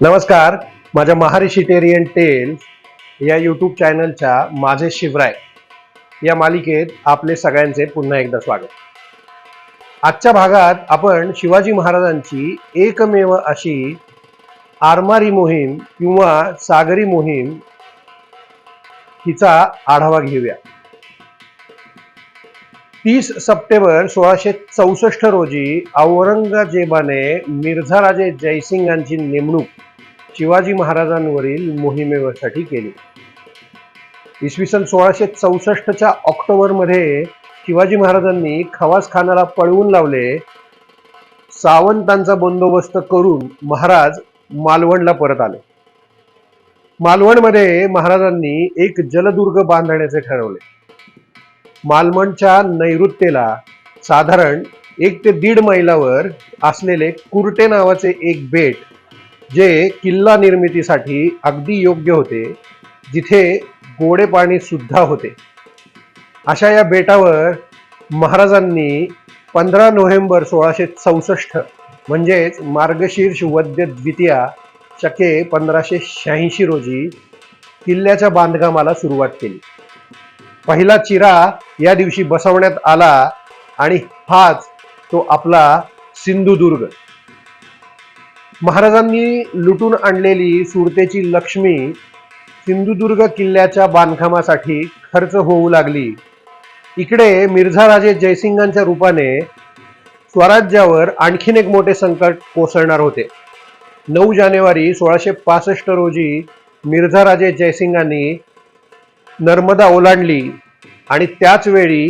नमस्कार माझ्या महारिशिटेरियन टेल्स या यूट्यूब चॅनलच्या माझे शिवराय या मालिकेत आपले सगळ्यांचे पुन्हा एकदा स्वागत. आजच्या भागात आपण शिवाजी महाराजांची एकमेव अशी आरमारी मोहीम किंवा सागरी मोहीम हिचा आढावा घेऊया. तीस सप्टेंबर सोळाशे चौसष्ट रोजी औरंगजेबाने मिर्झाराजे जयसिंगांची नेमणूक शिवाजी महाराजांवरील मोहिमेसाठी केली. इसवी सन सोळाशे चौसष्टच्या ऑक्टोबरमध्ये शिवाजी महाराजांनी खवास खानाला पळवून लावले. सावंतांचा बंदोबस्त करून महाराज मालवणला परत आले. मालवणमध्ये महाराजांनी एक जलदुर्ग बांधण्याचे ठरवले. मालवणच्या नैऋत्येला साधारण एक ते दीड मैलावर असलेले कुर्टे नावाचे एक बेट जे किल्ला निर्मितीसाठी अगदी योग्य होते जिथे गोडे पाणी सुद्धा होते. अशा या बेटावर महाराजांनी पंधरा नोव्हेंबर सोळाशे चौसष्ट म्हणजेच मार्गशीर्ष वद्य द्वितीया शके पंधराशे शहाऐंशी रोजी किल्ल्याच्या बांधकामाला सुरुवात केली. पहिला चिरा या दिवशी बसवण्यात आला आणि हाच तो आपला सिंधुदुर्ग. महाराजांनी लुटून आणलेली सुरतेची लक्ष्मी सिंधुदुर्ग किल्ल्याच्या बांधकामासाठी खर्च होऊ लागली. इकडे मिर्झाराजे जयसिंगांच्या रूपाने स्वराज्यावर आणखीन एक मोठे संकट कोसळणार होते. नऊ जानेवारी सोळाशे पासष्ट रोजी मिर्झाराजे जयसिंगांनी नर्मदा ओलांडली आणि त्याचवेळी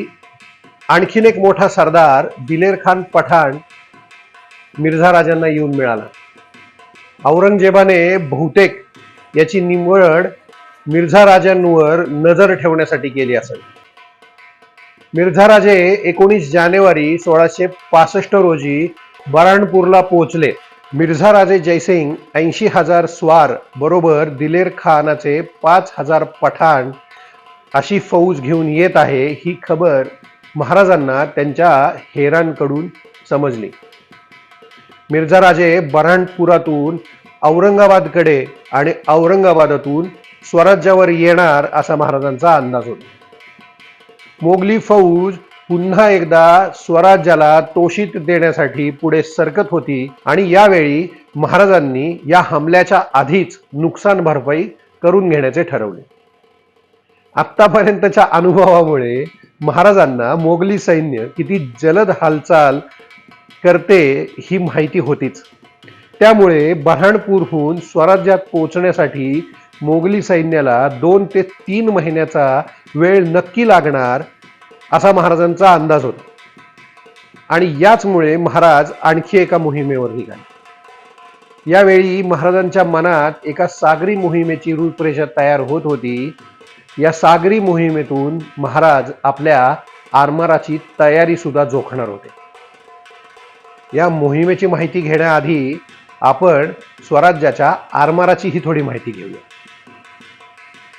आणखीन एक मोठा सरदार दिलेर खान पठाण मिर्झा राजांना येऊन मिळाला. औरंगजेबाने बहुतेक याची निवड मिर्झा राजांवर नजर ठेवण्यासाठी केली असेल. मिर्झा राजे एकोणीस जानेवारी सोळाशे पासष्ट रोजी बराणपूरला पोहोचले. मिर्झा राजे जयसिंग ऐंशी हजार स्वार बरोबर दिलेर खानाचे पाच हजार पठाण अशी फौज घेऊन येत आहे ही खबर महाराजांना त्यांच्या हेरांकडून समजली. मिर्झा राजे बऱ्हाणपुरातून औरंगाबादकडे आणि औरंगाबादातून स्वराज्यावर येणार असा महाराजांचा अंदाज होता. मोगली फौज पुन्हा एकदा स्वराज्याला तोषित देण्यासाठी पुढे सरकत होती आणि यावेळी महाराजांनी या हमल्याच्या आधीच नुकसान भरपाई करून घेण्याचे ठरवले. आतापर्यंतच्या अनुभवामुळे महाराजांना मोगली सैन्य किती जलद हालचाल करते ही माहिती होतीच. त्यामुळे बऱ्हाणपूरहून स्वराज्यात पोहोचण्यासाठी मोगली सैन्याला दोन ते तीन महिन्याचा वेळ नक्की लागणार असा महाराजांचा अंदाज होता. आणि याचमुळे महाराज आणखी एका मोहिमेवर निघाले. यावेळी महाराजांच्या मनात एका सागरी मोहिमेची रूपरेषा तयार होत होती. या सागरी मोहिमेतून महाराज आपल्या आरमाराची तयारी सुद्धा जोखणार होते. या मोहिमेची माहिती घेण्याआधी आपण स्वराज्याच्या आरमाराची ही थोडी माहिती घेऊया.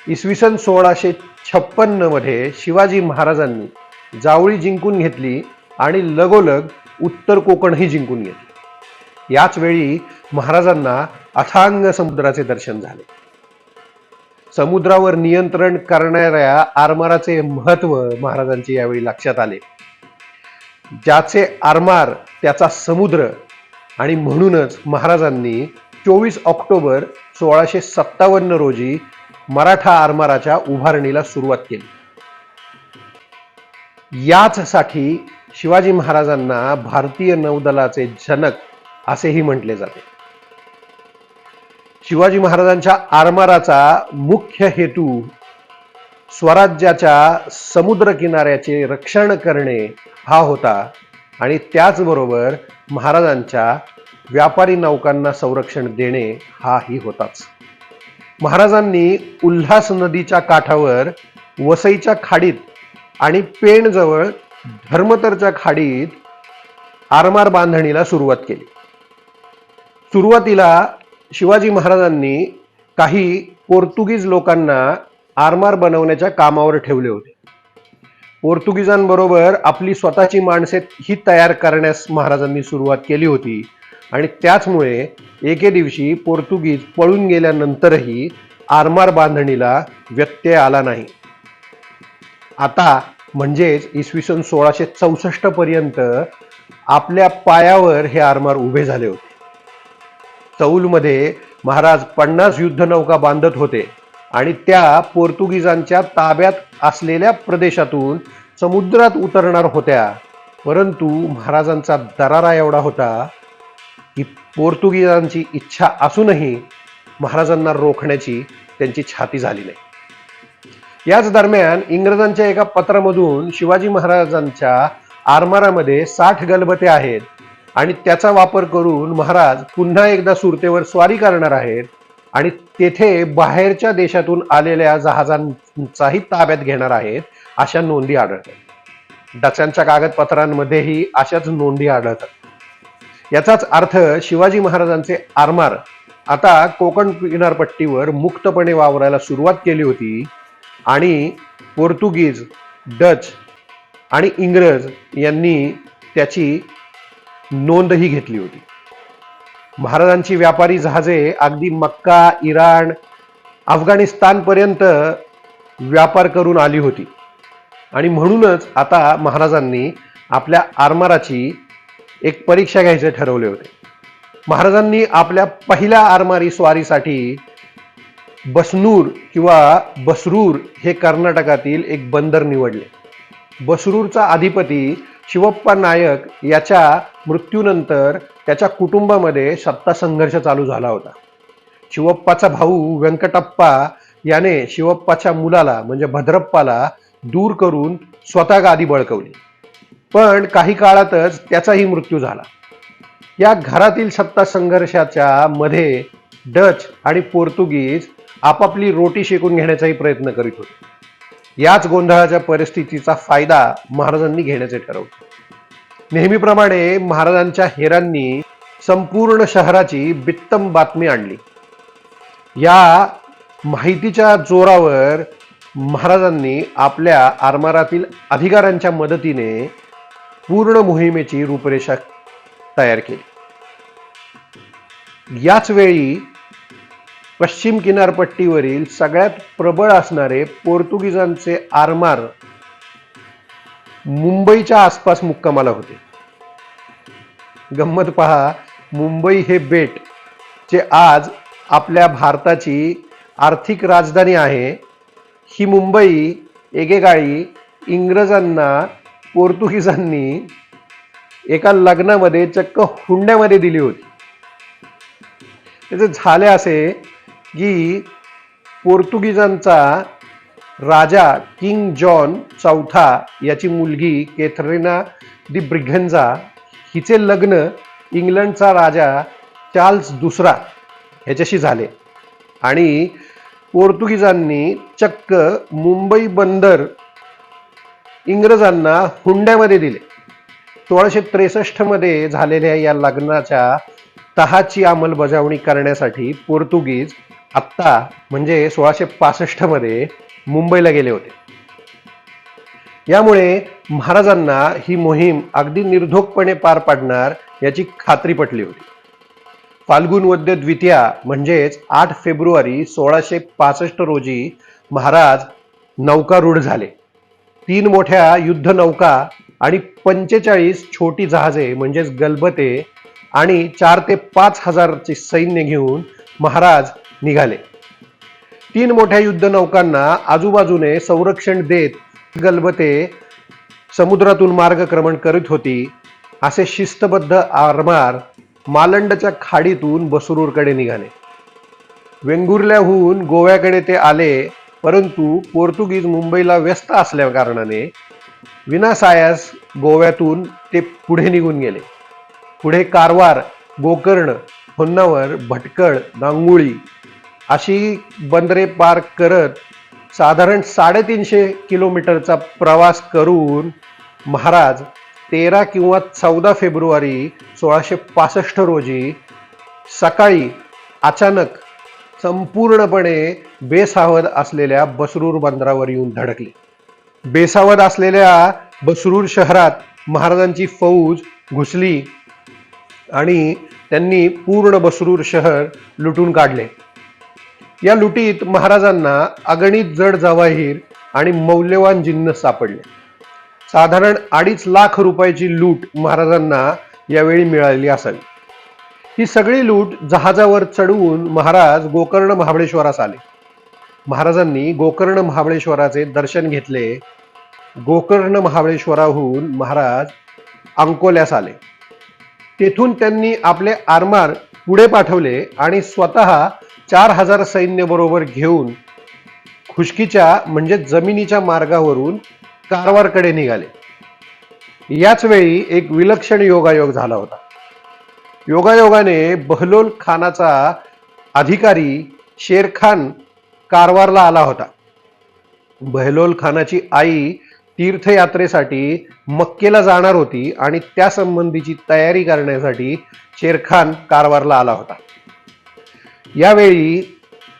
इसवी सन सोळाशे छप्पन्नमध्ये शिवाजी महाराजांनी जावळी जिंकून घेतली आणि लगोलग उत्तर कोकणही जिंकून घेतली. याच वेळी महाराजांना अथांग समुद्राचे दर्शन झाले. समुद्रावर नियंत्रण करणाऱ्या आरमाराचे महत्त्व महाराजांचे यावेळी लक्षात आले. ज्याचे आरमार त्याचा समुद्र आणि म्हणूनच महाराजांनी चोवीस ऑक्टोबर सोळाशे सत्तावन्न रोजी मराठा आरमाराच्या उभारणीला सुरुवात केली. याचसाठी शिवाजी महाराजांना भारतीय नौदलाचे जनक असेही म्हटले जाते. शिवाजी महाराजांच्या आरमाराचा मुख्य हेतू स्वराज्याच्या समुद्र किनाऱ्याचे रक्षण करणे हा होता. आणि त्याचबरोबर महाराजांच्या व्यापारी नौकांना संरक्षण देणे हाही होताच. महाराजांनी उल्हास नदीच्या काठावर वसईच्या खाडीत आणि पेणजवळ धर्मतरच्या खाडीत आरमार बांधणीला सुरुवात केली. सुरुवातीला शिवाजी महाराजांनी काही पोर्तुगीज लोकांना आरमार बनवण्याच्या कामावर ठेवले होते. पोर्तुगीजांबरोबर आपली स्वतःची माणसे ही तयार करण्यास महाराजांनी सुरुवात केली होती. आणि त्याचमुळे एके दिवशी पोर्तुगीज पळून गेल्यानंतरही आरमार बांधणीला व्यत्यय आला नाही. आता म्हणजेच इसवी सन सोळाशे चौसष्ट पर्यंत आपल्या पायावर हे आरमार उभे झाले होते. चौलमध्ये महाराज पन्नास युद्धनौका बांधत होते. आणि त्या पोर्तुगीजांच्या ताब्यात असलेल्या प्रदेशातून समुद्रात उतरणार होत्या. परंतु महाराजांचा दरारा एवढा होता की पोर्तुगीजांची इच्छा असूनही महाराजांना रोखण्याची त्यांची छाती झाली नाही. याच दरम्यान इंग्रजांच्या एका पत्रामधून शिवाजी महाराजांच्या आरमारामध्ये साठ गलबते आहेत आणि त्याचा वापर करून महाराज पुन्हा एकदा सुरतेवर स्वारी करणार आहेत. आणि तेथे बाहेरच्या देशातून आलेल्या जहाजांचाही ताब्यात घेणार आहेत अशा नोंदी आढळतात. डचांच्या कागदपत्रांमध्येही अशाच नोंदी आढळतात. याचाच अर्थ शिवाजी महाराजांचे आरमार आता कोकण किनारपट्टीवर मुक्तपणे वावरायला सुरुवात केली होती आणि पोर्तुगीज डच आणि इंग्रज यांनी त्याची नोंदही घेतली होती. महाराजांची व्यापारी जहाजे अगदी मक्का इराण अफगाणिस्तानपर्यंत व्यापार करून आली होती. आणि म्हणूनच आता महाराजांनी आपल्या आरमाराची एक परीक्षा घ्यायचे ठरवले होते. महाराजांनी आपल्या पहिल्या आरमारी स्वारीसाठी बसनूर किंवा बसरूर हे कर्नाटकातील एक बंदर निवडले. बसरूरचा अधिपती शिवप्पा नायक याच्या मृत्यूनंतर त्याच्या कुटुंबामध्ये सत्ता संघर्ष चालू झाला होता. शिवप्पाचा भाऊ व्यंकटप्पा याने शिवप्पाच्या मुलाला म्हणजे भद्रप्पाला दूर करून स्वतः गादी बळकवली. पण काही काळातच त्याचाही मृत्यू झाला. या घरातील सत्ता संघर्षाच्या मध्ये डच आणि पोर्तुगीज आपापली रोटी शेकून घेण्याचाही प्रयत्न करीत होते. याच गोंधळाच्या परिस्थितीचा फायदा महाराजांनी घेण्याचे ठरवले नेहमीप्रमाणे महाराजांच्या हेरांनी संपूर्ण शहराची बित्तम बातमी आणली. या माहितीच्या जोरावर महाराजांनी आपल्या आरमारातील अधिकाऱ्यांच्या मदतीने पूर्ण मोहिमेची रूपरेषा तयार केली. याच वेळी पश्चिम किनारपट्टीवरील सगळ्यात प्रबळ असणारे पोर्तुगीजांचे आरमार मुंबईच्या आसपास मुक्कामाला होते. गंमत पहा मुंबई हे बेट जे आज आपल्या भारताची आर्थिक राजधानी आहे. ही मुंबई एकेकाळी इंग्रजांना पोर्तुगीजांनी एका लग्नामध्ये चक्क हुंड्यामध्ये दिली होती. त्याचे झाले असे की पोर्तुगीजांचा राजा किंग जॉन चौथा याची मुलगी केथरीना दी ब्रिघेंजा हिचे लग्न इंग्लंडचा राजा चार्ल्स दुसरा ह्याच्याशी झाले. आणि पोर्तुगीजांनी चक्क मुंबई बंदर इंग्रजांना हुंड्यामध्ये दिले. सोळाशे त्रेसष्टमध्ये झालेल्या या लग्नाच्या तहाची अंमलबजावणी करण्यासाठी पोर्तुगीज आत्ता म्हणजे सोळाशे पासष्टमध्ये मुंबईला गेले होते. यामुळे महाराजांना ही मोहीम अगदी निर्धोकपणे पार पाडणार याची खात्री पटली होती. फाल्गुन वद्य द्वितीया म्हणजेच आठ फेब्रुवारी सोळाशे पासष्ट रोजी महाराज नौकारूढ झाले. तीन मोठ्या युद्ध नौका आणि पंचेचाळीस छोटी जहाजे म्हणजेच गलबते आणि चार ते पाच हजारचे सैन्य घेऊन महाराज निघाले. तीन मोठ्या युद्धनौकांना आजूबाजूने संरक्षण देत गलबते समुद्रातून मार्गक्रमण करीत होती. असे शिस्तबद्ध आरमार मालंडच्या खाडीतून बसरूरकडे निघाले. वेंगुर्ल्याहून गोव्याकडे ते आले परंतु पोर्तुगीज मुंबईला व्यस्त असल्या कारणाने विनासायास गोव्यातून ते पुढे निघून गेले. पुढे कारवार गोकर्ण होन्नावर भटकळ नांगुळी अशी बंदरे पार करत साधारण साडेतीनशे किलोमीटरचा प्रवास करून महाराज तेरा किंवा चौदा फेब्रुवारी सोळाशे पासष्ट रोजी सकाळी अचानक संपूर्णपणे बेसावध असलेल्या बसरूर बंदरावर येऊन धडकले. बेसावध असलेल्या बसरूर शहरात महाराजांची फौज घुसली आणि त्यांनी पूर्ण बसरूर शहर लुटून काढले. या लुटीत महाराजांना अगणित जड जवाहीर आणि मौल्यवान जिन्न सापडले. साधारण अडीच लाख रुपयाची लूट महाराजांना यावेळी मिळालेली असावी ही सगळी लूट जहाजावर चढवून महाराज गोकर्ण महाबळेश्वरास आले. महाराजांनी गोकर्ण महाबळेश्वराचे दर्शन घेतले. गोकर्ण महाबळेश्वराहून महाराज अंकोल्यास आले. तेथून त्यांनी आपले आरमार पुढे पाठवले आणि स्वतः चार हजार सैन्य बरोबर घेऊन खुशकीच्या म्हणजे जमिनीच्या मार्गावरून कारवारकडे निघाले. याच वेळी एक विलक्षण योगायोग झाला होता. योगायोगाने बहलोल खानाचा अधिकारी शेरखान कारवारला आला होता. बहलोल खानाची आई तीर्थयात्रेसाठी मक्केला जाणार होती आणि त्या संबंधीची तयारी करण्यासाठी शेरखान कारवारला आला होता. यावेळी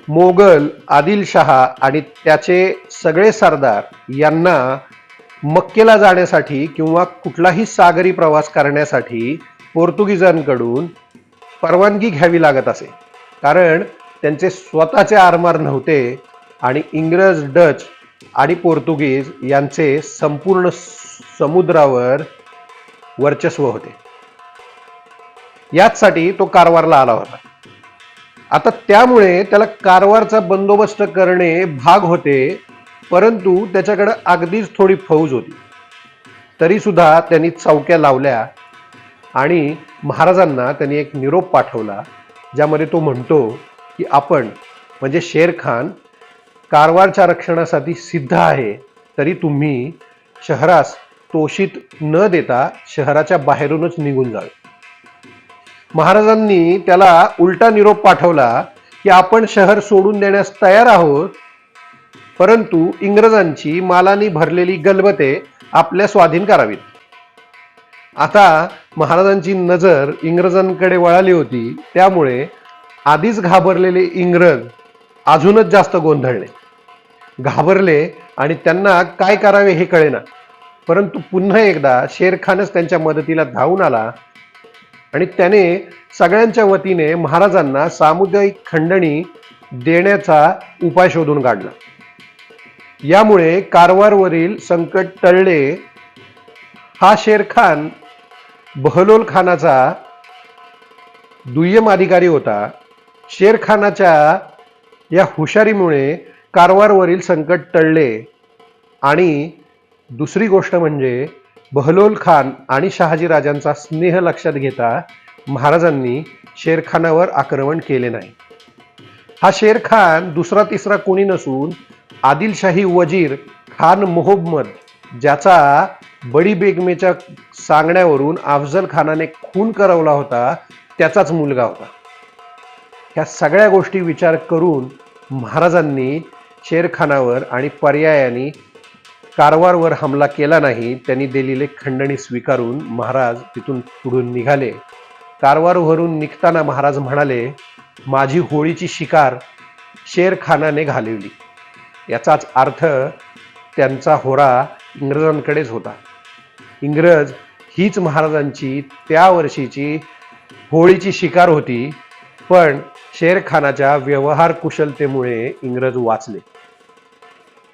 मोगल आदिलशहा आणि त्याचे सगळे सरदार यांना मक्केला जाण्यासाठी किंवा कुठलाही सागरी प्रवास करण्यासाठी पोर्तुगीजांकडून परवानगी घ्यावी लागत असे. कारण त्यांचे स्वतःचे आरमार नव्हते आणि इंग्रज डच आणि पोर्तुगीज यांचे संपूर्ण समुद्रावर वर्चस्व होते. याचसाठी तो कारवारला आला होता. आता त्यामुळे त्याला कारवारचा बंदोबस्त करणे भाग होते परंतु त्याच्याकडं अगदीच थोडी फौज होती. तरीसुद्धा त्यांनी चौक्या लावल्या आणि महाराजांना त्यांनी एक निरोप पाठवला ज्यामध्ये तो म्हणतो की आपण म्हणजे शेर खान कारवारच्या रक्षणासाठी सिद्ध आहे तरी तुम्ही शहरास तोषित न देता शहराच्या बाहेरूनच निघून जावे. महाराजांनी त्याला उलटा निरोप पाठवला की आपण शहर सोडून देण्यास तयार आहोत परंतु इंग्रजांची मालानी भरलेली गलबते आपल्या स्वाधीन करावीत. आता महाराजांची नजर इंग्रजांकडे वळाली होती त्यामुळे आधीच घाबरलेले इंग्रज अजूनच जास्त गोंधळले. घाबरले आणि त्यांना काय करावे हे कळेना परंतु पुन्हा एकदा शेरखानच त्यांच्या मदतीला धावून आला आणि त्याने सगळ्यांच्या वतीने महाराजांना सामुदायिक खंडणी देण्याचा उपाय शोधून काढला. यामुळे कारवारवरील संकट टळले. हा शेरखान बहलोल खानाचा दुय्यम अधिकारी होता. शेरखानाच्या या हुशारीमुळे कारवारवरील संकट टळले. आणि दुसरी गोष्ट म्हणजे बहलोल खान आणि शहाजीराजांचा स्नेह लक्षात घेता महाराजांनी शेरखानावर आक्रमण केले नाही. हा शेरखान दुसरा तिसरा कोणी नसून आदिलशाही वजीर खान मोहम्मद ज्याचा बडी बेगमेच्या सांगण्यावरून अफजल खानाने खून करवला होता त्याचाच मुलगा होता. ह्या सगळ्या गोष्टी विचार करून महाराजांनी शेरखानावर आणि पर्यायाने कारवारवर हमला केला नाही त्यांनी दिलेले खंडणी स्वीकारून महाराज तिथून पुढून निघाले. कारवारवरून निघताना महाराज म्हणाले माझी होळीची शिकार शेरखानाने घालवली. याचाच अर्थ त्यांचा होरा इंग्रजांकडेच होता. इंग्रज हीच महाराजांची त्या वर्षीची होळीची शिकार होती पण शेरखानाच्या व्यवहार कुशलतेमुळे इंग्रज वाचले.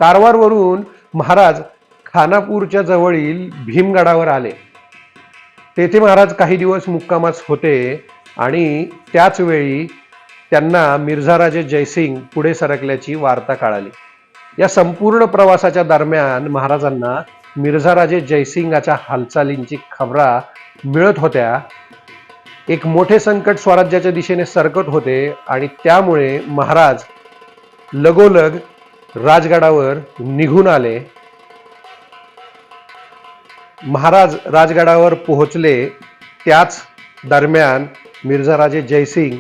कारवारवरून महाराज खानापूरच्या जवळील भीमगडावर आले. तेथे महाराज काही दिवस मुक्कामास होते आणि त्याच वेळी त्यांना मिर्झाराजे जयसिंग पुढे सरकल्याची वार्ता कळाली. या संपूर्ण प्रवासाच्या दरम्यान महाराजांना मिर्झाराजे जयसिंगाच्या हालचालींची खबरा मिळत होत्या. एक मोठे संकट स्वराज्याच्या दिशेने सरकत होते आणि त्यामुळे महाराज लगोलग राजगडावर निघून आले. महाराज राजगडावर पोहोचले त्याच दरम्यान मिर्झाराजे जयसिंग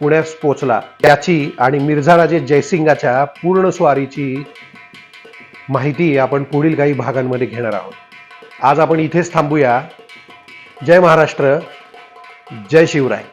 पुण्यास पोहोचला. त्याची आणि मिर्झाराजे जयसिंगाच्या पूर्ण स्वारीची माहिती आपण पुढील काही भागांमध्ये घेणार आहोत. आज आपण इथेच थांबूया. जय महाराष्ट्र जय शिवराय.